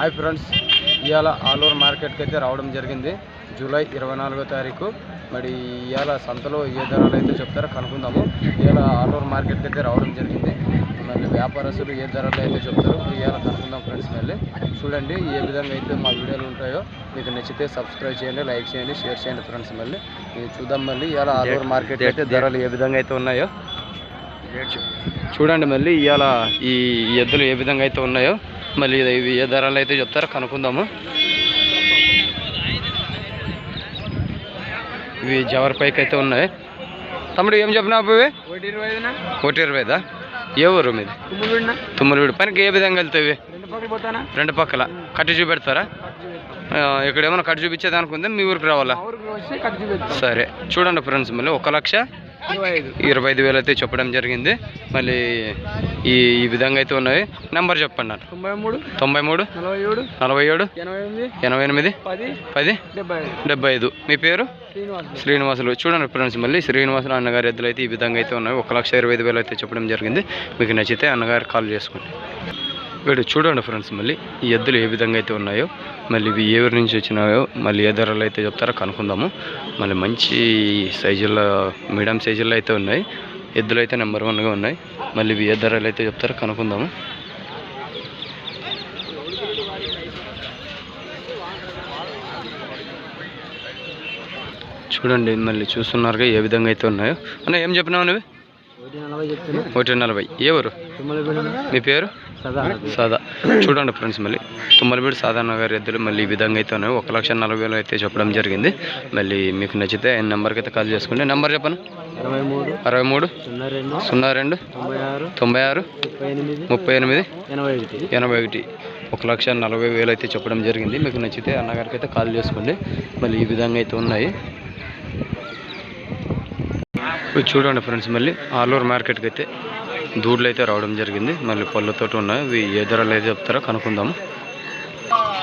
Hi friends ఇవాళ ఆలూరు మార్కెట్కి అయితే రావడం జరిగింది. జూలై ఇరవై నాలుగో తారీఖు. మరి ఇవాళ సంతలో ఏ ధరలు అయితే చెప్తారో కనుక్కుందాము. ఇవాళ ఆలూరు మార్కెట్కి అయితే రావడం జరిగింది. మళ్ళీ వ్యాపారస్తులు ఏ ధరలు అయితే చెప్తారో ఇవాళ కనుక్కుందాం ఫ్రెండ్స్ మళ్ళీ. చూడండి ఏ విధంగా అయితే మా వీడియోలు ఉంటాయో. మీకు నచ్చితే సబ్స్క్రైబ్ చేయండి లైక్ చేయండి షేర్ చేయండి ఫ్రెండ్స్ మళ్ళీ. ఇది చూద్దాం మళ్ళీ ఇవాళ ఆలూరు మార్కెట్ అయితే ధరలు ఏ విధంగా అయితే ఉన్నాయో. చూడండి మళ్ళీ ఇవాళ ఈ ఎద్దులు ఏ విధంగా అయితే ఉన్నాయో. మళ్ళీ ఇవి ఏ ధరలు అయితే చెప్తారో కనుక్కుందాము. ఇవి జవర్ పైకి అయితే ఉన్నాయి. తమ్ముడు ఏం చెప్పినావు ఇవి? ఒకటి ఇరవైదా? ఏ ఊరు మీది? తుమ్మలవీడు పనికి ఏ విధంగా వెళ్తాయి రెండు పక్కలు కట్టు చూపెడతారా? ఇక్కడ ఏమైనా కట్టు చూపించేది అనుకుందే మీ ఊరికి రావాలా? సరే. చూడండి ఫ్రెండ్స్ మళ్ళీ ఒక లక్ష ఇరవై ఐదు వేలు అయితే చెప్పడం జరిగింది. మళ్ళీ ఈ ఈ విధంగా అయితే ఉన్నాయి నెంబర్ చెప్పండి నాకు తొంభై మూడు తొంభై మూడు నలభై ఏడు నలభై ఏడు ఎనభై ఎనిమిది ఎనభై ఎనిమిది పది పది డెబ్బై ఐదు. మీ పేరు? శ్రీనివాస్ శ్రీనివాసులు. చూడండి ఫ్రెండ్స్ మళ్ళీ శ్రీనివాసులు అన్నగారి ఎద్దులు అయితే ఈ విధంగా అయితే ఉన్నాయి. ఒక లక్ష ఇరవై ఐదు వేలు అయితే చెప్పడం జరిగింది. మీకు నచ్చితే అన్నగారు కాల్ చేసుకోండి. వీడు చూడండి ఫ్రెండ్స్ మళ్ళీ ఈ ఎద్దులు ఏ విధంగా అయితే ఉన్నాయో మళ్ళీ ఇవి ఏ ఊరి నుంచి వచ్చినాయో మళ్ళీ ఏ ధరలు అయితే చెప్తారో కనుక్కుందాము. మళ్ళీ మంచి సైజుల్లో మీడియం సైజుల్లో అయితే ఉన్నాయి. ఎద్దులు అయితే నెంబర్ వన్గా ఉన్నాయి. మళ్ళీ ఇవి ఏ ధరలు అయితే చెప్తారో కనుక్కుందాము. చూడండి మళ్ళీ చూస్తున్నారుగా ఏ విధంగా అయితే ఉన్నాయో. అన్న ఏం చెప్పినావు నువ్వు? ఒకటి నలభై ఏ ఊరు మీ పేరు? సదా. సాదా. చూడండి ఫ్రెండ్స్ మళ్ళీ. తుమ్మలబీడు సాధారణ గారి ఎద్దులు మళ్ళీ ఈ విధంగా అయితే ఉన్నాయి. ఒక లక్ష నలభై వేలు అయితే చెప్పడం జరిగింది. మళ్ళీ మీకు నచ్చితే ఆయన నెంబర్కి అయితే కాల్ చేసుకోండి. నెంబర్ చెప్పను ఇరవై మూడు అరవై మూడు సున్నా రెండు సున్నా రెండు తొంభై ఆరు తొంభై ఆరు ముప్పై ఎనిమిది ముప్పై ఎనిమిది ఎనభై ఒకటి. ఎనభై ఒకటి. ఒక లక్ష నలభై వేలు అయితే చెప్పడం జరిగింది. మీకు నచ్చితే అన్నగారికి అయితే కాల్ చేసుకోండి. మళ్ళీ ఈ విధంగా అయితే ఉన్నాయి. చూడండి ఫ్రెండ్స్ మళ్ళీ. ఆలూరు మార్కెట్కి అయితే దూడ్లు అయితే రావడం జరిగింది. మళ్ళీ పళ్ళతోటి ఉన్నాయి. ఇవి ఏ ధరలు అయితే చెప్తారో? కనుక్కుందాము.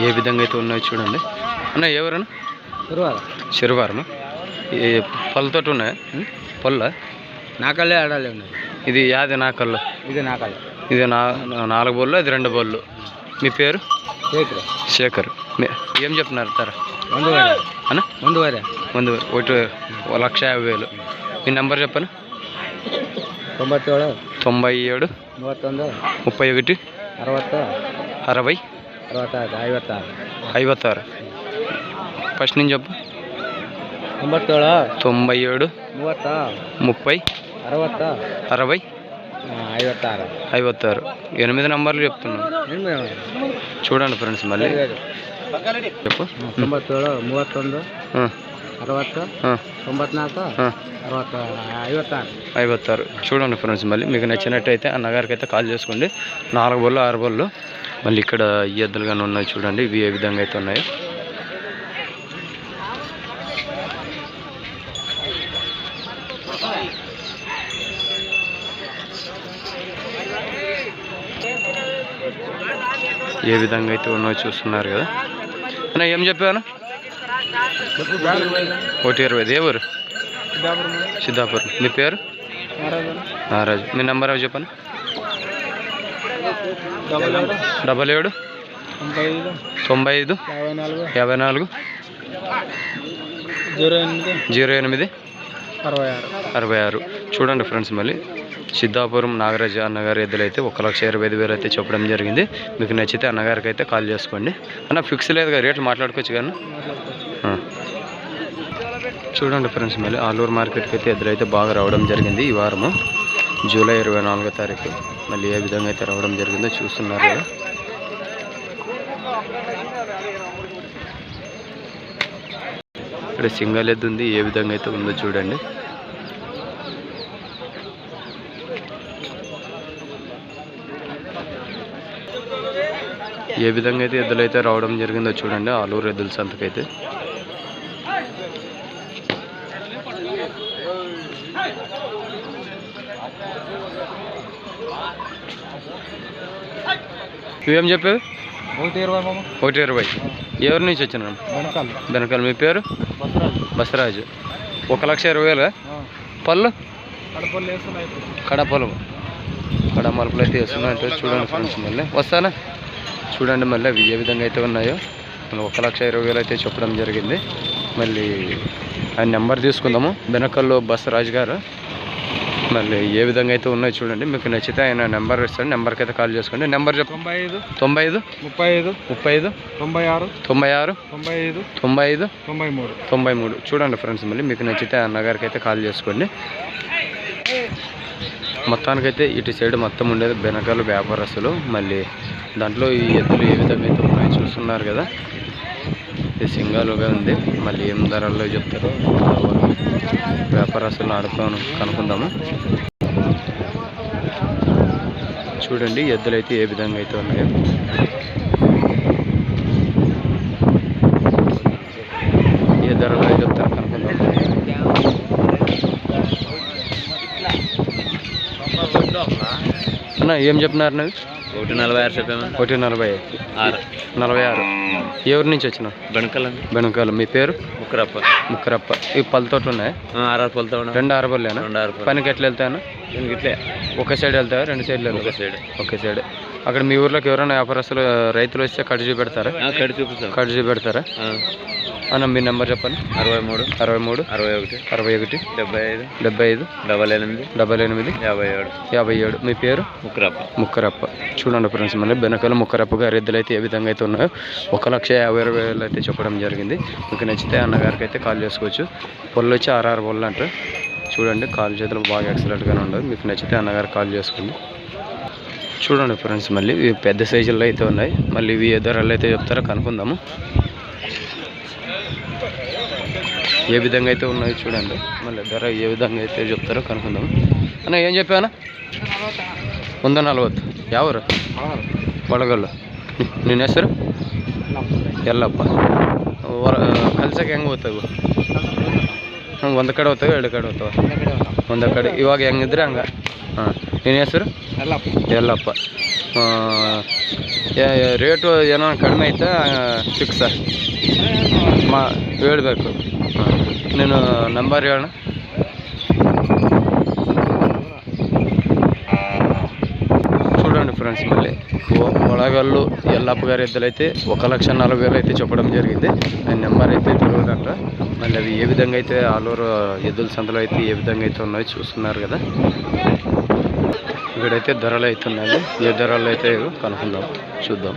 ఏ విధంగా అయితే ఉన్నాయో చూడండి. అన్న ఎవరన్నా తరువాత శనివారం ఏ పళ్ళతోటి ఉన్నాయా? పళ్ళ? నాకల్లే ఆడాలి ఉన్నాయి. ఇది యాది నాకల్లో? ఇది నాకల్లే. ఇది నా నాలుగు బోళ్ళు అది రెండు బోళ్ళు. మీ పేరు? శేఖర్. మీ- ఏం చెప్తున్నారు? తర. ముందు అన్న? ముందు వారే ముందు ఒకటి ఒక లక్ష యాభై వేలు. మీ నెంబర్ చెప్పను? తొంభత్తేడు. తొంభై ఏడు ಮೂವತ್ತೊಂದು ముప్పై ఒకటి ಅರವತ್ತು అరవై. ಅರವತ್ತಾರು ಐವತ್ತಾರು ఐవತ್ತಾరు ఫస్ట్ నుంచి చెప్పు. ತೊಂಬತ್ತೇಳು తొంభై ఏడు ಮೂವತ್ತ ముప్పై. ಅರವತ್ತ అరవై. ಐವತ್ತಾರು ఐవత్తారు. ఎనిమిది నంబర్లు చెప్తున్నాను చూడండి ఫ్రెండ్స్ మళ్ళీ. చెప్పు. ತೊಂಬತ್ತೇಳು ಮೂವತ್ತೊಂದು ಅರವತ್ತು ఆ, ತೊಂಬತ್ನಾಲ್ಕು ఆ. ಅರವತ್ತು ಐವತ್ತಾರು ఐవత్తారు చూడండి ఫ్రెండ్స్ మళ్ళీ మీకు నచ్చినట్టయితే అన్నగారికి అయితే కాల్ చేసుకోండి నాలుగు బళ్ళు ఆరు బళ్ళు మళ్ళీ ఇక్కడ ఈ ఎద్దులు కానీ ఉన్నాయి చూడండి ఇవి ఏ విధంగా అయితే ఉన్నాయో ఏ విధంగా అయితే ఉన్నాయో చూస్తున్నారు కదా అన్న ఏం చెప్పాను ఒకటి ఇరవై ఊరు? సిద్ధాపురం. మీ పేరు? నారాజు మీ నెంబర్ అవి చెప్పండి? డబల్ ఏడు. తొంభై ఐదు. యాభై నాలుగు యాభై నాలుగు. జీరో ఎనిమిది. జీరో ఎనిమిది. అరవై ఆరు. అరవై ఆరు. చూడండి ఫ్రెండ్స్ మళ్ళీ. సిద్ధాపురం నాగరాజు అన్నగారి ఎద్దులు అయితే ఒక లక్ష ఇరవై ఐదు వేలు అయితే చెప్పడం జరిగింది. మీకు నచ్చితే అన్నగారికి అయితే కాల్ చేసుకోండి. అన్న ఫిక్స్ లేదు కదా రేట్లు మాట్లాడుకోవచ్చు కానీ చూడండి ఫ్రెండ్స్ మళ్ళీ ఆలూరు మార్కెట్కి అయితే ఎదురు బాగా రావడం జరిగింది ఈ వారము. జూలై ఇరవై నాలుగో తారీఖు మళ్ళీ ఏ విధంగా అయితే రావడం జరిగిందో చూస్తున్నారు కదా. ఇక్కడ సింగల్ ఎద్దు ఉంది ఏ విధంగా అయితే ఉందో చూడండి. ఏ విధంగా అయితే ఎద్దులు అయితే రావడం జరిగిందో చూడండి ఆలూరు ఎద్దుల సంతకైతే. నువ్వేం చెప్పేవి ఒకటి ఇరవై ఒకటి ఇరవై. ఎవరి నుంచి వచ్చిన వెనకాల మీ పేరు? బసరాజు. ఒక లక్ష ఇరవై వేలు? పళ్ళు? వేస్తున్నాయి కడపలు కడ మలుపులు అయితే వేస్తున్నాయంటే చూడండి ఫ్రెండ్స్ మళ్ళీ. వస్తానా? చూడండి మళ్ళీ అవి ఏ విధంగా అయితే ఉన్నాయో. మళ్ళీ ఒక లక్ష ఇరవై వేలు అయితే చెప్పడం జరిగింది. మళ్ళీ ఆ నెంబర్ తీసుకుందాము. బెనకల్లో బసరాజు గారు. మళ్ళీ ఏ విధంగా అయితే ఉన్నాయో చూడండి. మీకు నచ్చితే ఆయన నెంబర్ ఇస్తాడు. నెంబర్కి అయితే కాల్ చేసుకోండి. నెంబర్ చెప్పు. తొంభై ఐదు. తొంభై ఐదు. ముప్పై ఐదు. ముప్పై ఐదు. తొంభై ఆరు. తొంభై ఆరు. తొంభై ఐదు. తొంభై ఐదు. తొంభై మూడు. తొంభై మూడు. చూడండి ఫ్రెండ్స్ మళ్ళీ మీకు నచ్చితే అన్నగారికి అయితే కాల్ చేసుకోండి. మొత్తానికైతే ఇటు సైడ్ మొత్తం ఉండేది బెనకాలు వ్యాపారస్తులు. మళ్ళీ దాంట్లో ఈ ఎద్దులు ఏ విధంగా అయితే ఉన్నాయి చూస్తున్నారు కదా. ఇది సింగాలుగా ఉంది. మళ్ళీ ఏం ధరల్లో చెప్తారో వ్యాపారస్తులను ఆడుతాను కనుక్కుందాము చూడండి ఎద్దులు అయితే ఏ విధంగా అయితే ఉన్నాయో ఏ ధరలో చెప్తారు కనుక్కుందాం అన్న ఏం చెప్తున్నారు నాది ఒకటి నలభై ఆరు చెప్పాము? ఒకటి నలభై ఆరు. నలభై ఆరు. ఎవరి నుంచి వచ్చిన బెనకలండి బెనకాలు. మీ పేరు? ముక్కరప్ప. ముక్కరప్ప. ఈ పళ్ళతోటి ఉన్నాయి? ఆర్ఆర్ పొలతా ఉన్నా. రెండు అరబల్లేనా రెండు ఆరు పనికి ఎట్లా వెళ్తాను ఇట్లే. ఒక సైడ్ వెళ్తావా రెండు సైడ్లు ఒక సైడ్ ఒకే సైడ్ అక్కడ మీ ఊర్లోకి ఎవరైనా వ్యాపారస్తులు రైతులు వస్తే కట్ చూపెడతారా? కడి చూపిస్తాం. కట్ చూపెడతారా? అన్న మీ నెంబర్ చెప్పండి. అరవై మూడు అరవై మూడు అరవై ఒకటి అరవై ఒకటి డెబ్బై ఐదు డెబ్బై ఐదు డబల్ ఎనిమిది డబల్ ఎనిమిది యాభై ఏడు. యాభై ఏడు. మీ పేరు? ముక్కరప్ప. ముక్కరప్ప. చూడండి ఫ్రెండ్స్ మళ్ళీ బెనకాల ముక్కరప్ప గారి ఎద్దులు అయితే ఏ విధంగా అయితే ఉన్నాయో ఒక లక్ష యాభై వేలు అయితే చెప్పడం జరిగింది. మీకు నచ్చితే అన్నగారికి అయితే కాల్ చేసుకోవచ్చు. పొల్లు వచ్చి ఆర్ఆర్ పొల్లు అంటారు. చూడండి కాల్ చేతులు బాగా ఎక్సలెంట్గానే ఉండవు మీకు నచ్చితే అన్నగారికి కాల్ చేసుకోండి. చూడండి ఫ్రెండ్స్ మళ్ళీ ఇవి పెద్ద సైజుల్లో అయితే ఉన్నాయి. మళ్ళీ ఇవి ఏ ధరలు అయితే చెప్తారో కనుక్కుందాము. ఏ విధంగా అయితే ఉన్నాయి చూడండి. మళ్ళీ ధర ఏ విధంగా అయితే చెప్తారో కనుక్కుందాం. అన్న, ఏం చెప్పావనా వంద నలవತ್ತು ఎవరు? ನಿನ್ನ ಹೆಸರು ಎಲ್ಲಪ್ಪ ಹೊರ ಕಲ್ಸಕ್ಕೆ ಹೆಂಗೆ ಹೋಗ್ತಾವು ಒಂದು ಕಡೆ ಹೋಗ್ತಾವೆ ಎರಡು ಕಡೆ ಹೋಗ್ತಾವೆ ಒಂದು ಕಡೆ ಇವಾಗ ಹೆಂಗಿದ್ರೆ ಹಂಗೆ ಹಾಂ ನಿನ್ನ ಹೆಸರು ಎಲ್ಲಪ್ಪ ರೇಟು ಏನೋ ಕಡಿಮೆ ಐತಾ ಫಿಕ್ಸ ಮಾ ಹೇಳ್ಬೇಕು నేను నెంబర్ ఇవ్వను. చూడండి ఫ్రెండ్స్ మళ్ళీ. వడగళ్ళు ఎల్లప్ప గారి ఇద్దరు అయితే ఒక లక్ష నలభై వేలు అయితే చెప్పడం జరిగింది. ఆయన నెంబర్ అయితే తెలియదంట మళ్ళీ అవి ఏ విధంగా అయితే ఆలూరు ఎద్దుల సంతలో అయితే ఏ విధంగా అయితే ఉన్నాయో చూస్తున్నారు కదా. ఇక్కడైతే ధరలు అయితే ఉన్నాయి. ఏ ధరలు అయితే కనుక్కుందాం. చూద్దాం.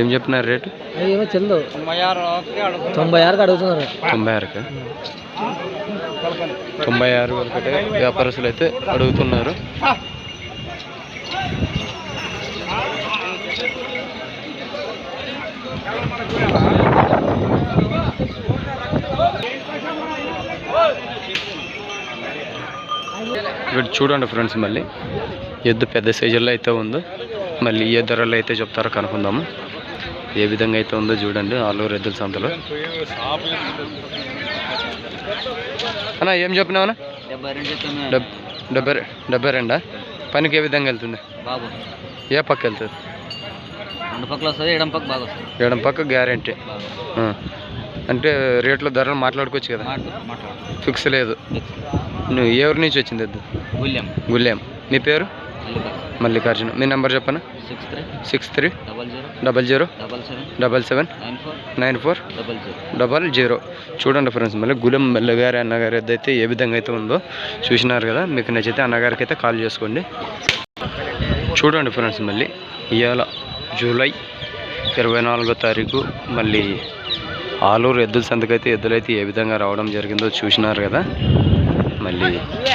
ఏం చెప్పినారు రేటు? ఏమో చెల్లు తొంభై ఆరుకి అడుగుతున్నారు. తొంభై ఆరుకి? తొంభై ఆరు వరకటే వ్యాపారస్తులు అయితే అడుగుతున్నారు. ఇక్కడ చూడండి ఫ్రెండ్స్ మళ్ళీ. ఎద్దు పెద్ద సైజుల్లో అయితే ఉందో. మళ్ళీ ఏ ధరలు అయితే చెప్తారో కనుక్కుందాము. ఏ విధంగా అయితే ఉందో చూడండి. ఆలూరు ఎద్దుల సంతలో. అన్న ఏం చెప్పినావనా డెబ్బై డెబ్బై రెండా? పనికి ఏ విధంగా వెళ్తుంది ఏ పక్క వెళ్తుంది? ఎడం పక్క గ్యారంటీ. అంటే రేట్లో ధరలు మాట్లాడుకోవచ్చు కదా? ఫిక్స్ లేదు. నువ్వు ఊరి నుంచి వచ్చింది గుళ్ళెం. గుళ్ళేం. నీ పేరు? మల్లికార్జున. మీ నెంబర్ చెప్పనా? Six three double zero. Double seven nine four double zero. చూడండి ఫ్రెండ్స్ మళ్ళీ గులెం మెల్లగారి అన్నగారి అయితే ఏ విధంగా అయితే ఉందో చూసినారు కదా మీకు నచ్చితే అన్నగారికి అయితే కాల్ చేసుకోండి. చూడండి ఫ్రెండ్స్ మళ్ళీ ఇవాళ జూలై ఇరవై నాలుగో తారీఖు మళ్ళీ ఆలూరు ఎద్దుల సంతకైతే ఎద్దులైతే ఏ విధంగా రావడం జరిగిందో చూసినారు కదా. మళ్ళీ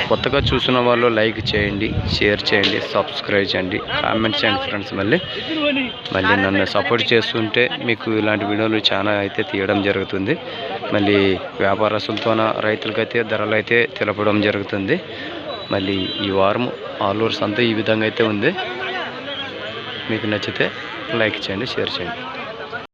కొత్తగా చూసిన వాళ్ళు లైక్ చేయండి షేర్ చేయండి సబ్స్క్రైబ్ చేయండి కామెంట్ చేయండి ఫ్రెండ్స్ మళ్ళీ. మళ్ళీ నన్ను సపోర్ట్ చేస్తుంటే మీకు ఇలాంటి వీడియోలు చాలా అయితే తీయడం జరుగుతుంది. మళ్ళీ వ్యాపారస్తులతోన రైతులకైతే ధరలు అయితే తెలపడం జరుగుతుంది. మళ్ళీ ఈ వారం ఆలూరు సంత ఈ విధంగా అయితే ఉంది. మీకు నచ్చితే లైక్ చేయండి షేర్ చేయండి.